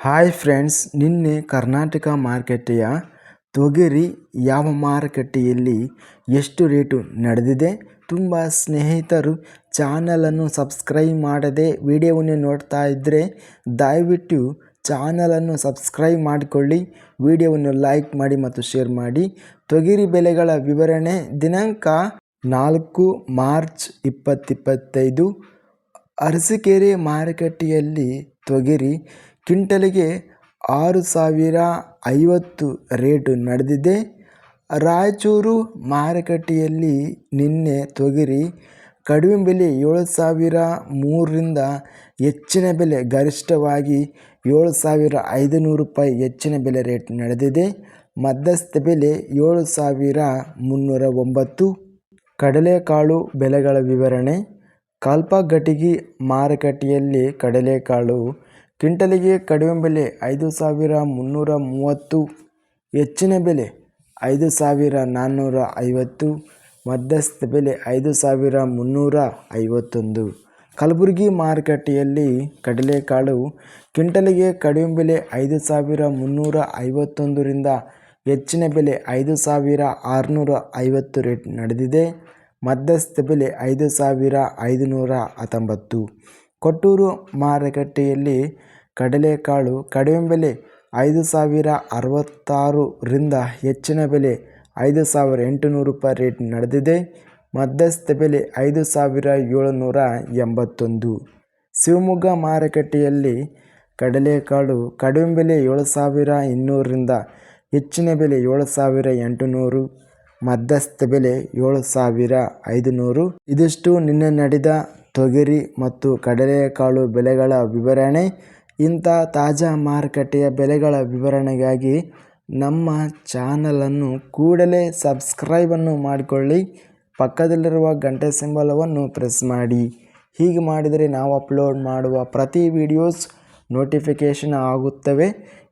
Hi friends ನಿನ್ನೆ ಕರ್ನಾಟಕ ಮಾರುಕಟ್ಟೆಯ ತೊಗರಿ ಯಾವ ಮಾರುಕಟ್ಟೆಯಲ್ಲಿ ಎಷ್ಟು ರೇಟು ನಡೆದಿದೆ? ತುಂಬ ಸ್ನೇಹಿತರು ಚಾನಲನ್ನು ಸಬ್ಸ್ಕ್ರೈಬ್ ಮಾಡದೆ ವಿಡಿಯೋವನ್ನು ನೋಡ್ತಾ ಇದ್ದರೆ ದಯವಿಟ್ಟು ಚಾನಲನ್ನು ಸಬ್ಸ್ಕ್ರೈಬ್ ಮಾಡಿಕೊಳ್ಳಿ, ವಿಡಿಯೋವನ್ನು ಲೈಕ್ ಮಾಡಿ ಮತ್ತು ಶೇರ್ ಮಾಡಿ. ತೊಗರಿ ಬೆಲೆಗಳ ವಿವರಣೆ ದಿನಾಂಕ ನಾಲ್ಕು ಮಾರ್ಚ್ ಇಪ್ಪತ್ತಿಪ್ಪತ್ತೈದು ಅರಸೀಕೆರೆ ಮಾರುಕಟ್ಟೆಯಲ್ಲಿ ತೊಗರಿ ಕ್ವಿಂಟಲಿಗೆ ಆರು ಸಾವಿರ ಐವತ್ತು ರೇಟು ನಡೆದಿದೆ. ರಾಯಚೂರು ಮಾರುಕಟ್ಟೆಯಲ್ಲಿ ನಿನ್ನೆ ತೊಗರಿ ಕಡಿಮೆ ಬೆಲೆ ಏಳು ಸಾವಿರ ಮೂರರಿಂದ ಹೆಚ್ಚಿನ ಬೆಲೆ ಗರಿಷ್ಠವಾಗಿ ಏಳು ಸಾವಿರ ಐದುನೂರು ರೂಪಾಯಿ ಹೆಚ್ಚಿನ ಬೆಲೆ ರೇಟ್ ನಡೆದಿದೆ. ಮಧ್ಯಸ್ಥ ಬೆಲೆ ಏಳು ಸಾವಿರ ಮುನ್ನೂರ ಒಂಬತ್ತು. ಕಡಲೆಕಾಳು ಬೆಲೆಗಳ ವಿವರಣೆ. ಕಲ್ಪಘಟಗಿ ಮಾರುಕಟ್ಟೆಯಲ್ಲಿ ಕಡಲೆಕಾಳು ಕ್ವಿಂಟಲಿಗೆ ಕಡಿಮೆ ಬೆಲೆ ಐದು ಸಾವಿರ ಮುನ್ನೂರ ಮೂವತ್ತು, ಹೆಚ್ಚಿನ ಬೆಲೆ ಐದು ಸಾವಿರ ನಾನ್ನೂರ ಐವತ್ತು, ಮಧ್ಯಸ್ಥ ಬೆಲೆ ಐದು ಸಾವಿರ ಮುನ್ನೂರ ಐವತ್ತೊಂದು. ಕಲಬುರಗಿ ಮಾರುಕಟ್ಟೆಯಲ್ಲಿ ಕಡಲೆಕಾಳು ಕ್ವಿಂಟಲಿಗೆ ಕಡಿಮೆ ಬೆಲೆ ಐದು ಸಾವಿರ ಮುನ್ನೂರ ಐವತ್ತೊಂದರಿಂದ ಹೆಚ್ಚಿನ ಬೆಲೆ ಐದು ಸಾವಿರ ಆರುನೂರ ಐವತ್ತು ರೇಟ್ ನಡೆದಿದೆ. ಮಧ್ಯಸ್ಥ ಬೆಲೆ ಐದು ಸಾವಿರ ಐದುನೂರ ಹತ್ತೊಂಬತ್ತು. ಕೊಟ್ಟೂರು ಮಾರುಕಟ್ಟೆಯಲ್ಲಿ ಕಡಲೆಕಾಳು ಕಡಿಮೆ ಬೆಲೆ ಐದು ಸಾವಿರ ಅರವತ್ತಾರರಿಂದ ಹೆಚ್ಚಿನ ಬೆಲೆ ಐದು ಸಾವಿರ ಎಂಟುನೂರು ರೂಪಾಯಿ ರೇಟ್ ನಡೆದಿದೆ. ಮಧ್ಯಸ್ಥ ಬೆಲೆ ಐದು ಸಾವಿರ ಏಳುನೂರ ಎಂಬತ್ತೊಂದು. ಶಿವಮೊಗ್ಗ ಮಾರುಕಟ್ಟೆಯಲ್ಲಿ ಕಡಲೆಕಾಳು ಕಡಿಮೆ ಬೆಲೆ ಏಳು ಸಾವಿರ ಇನ್ನೂರರಿಂದ ಹೆಚ್ಚಿನ ಬೆಲೆ ಏಳು ಸಾವಿರ ಎಂಟುನೂರು. ಮಧ್ಯಸ್ಥ ಬೆಲೆ ಏಳು ಸಾವಿರ ಐದುನೂರು. ಇದಿಷ್ಟು ನಿನ್ನೆ ನಡೆದ ತೊಗರಿ ಮತ್ತು ಕಡಲೆಕಾಳು ಬೆಲೆಗಳ ವಿವರಣೆ, ಇಂಥ ತಾಜಾ ಮಾರುಕಟ್ಟೆಯ ಬೆಲೆಗಳ ವಿವರಣೆಗಾಗಿ ನಮ್ಮ ಚಾನಲನ್ನು ಕೂಡಲೇ ಸಬ್ಸ್ಕ್ರೈಬನ್ನು ಮಾಡಿಕೊಳ್ಳಿ. ಪಕ್ಕದಲ್ಲಿರುವ ಗಂಟೆ ಸಿಂಬಲವನ್ನು ಪ್ರೆಸ್ ಮಾಡಿ. ಹೀಗೆ ಮಾಡಿದರೆ ನಾವು ಅಪ್ಲೋಡ್ ಮಾಡುವ ಪ್ರತಿ ವಿಡಿಯೋಸ್ ನೋಟಿಫಿಕೇಷನ್ ಆಗುತ್ತವೆ.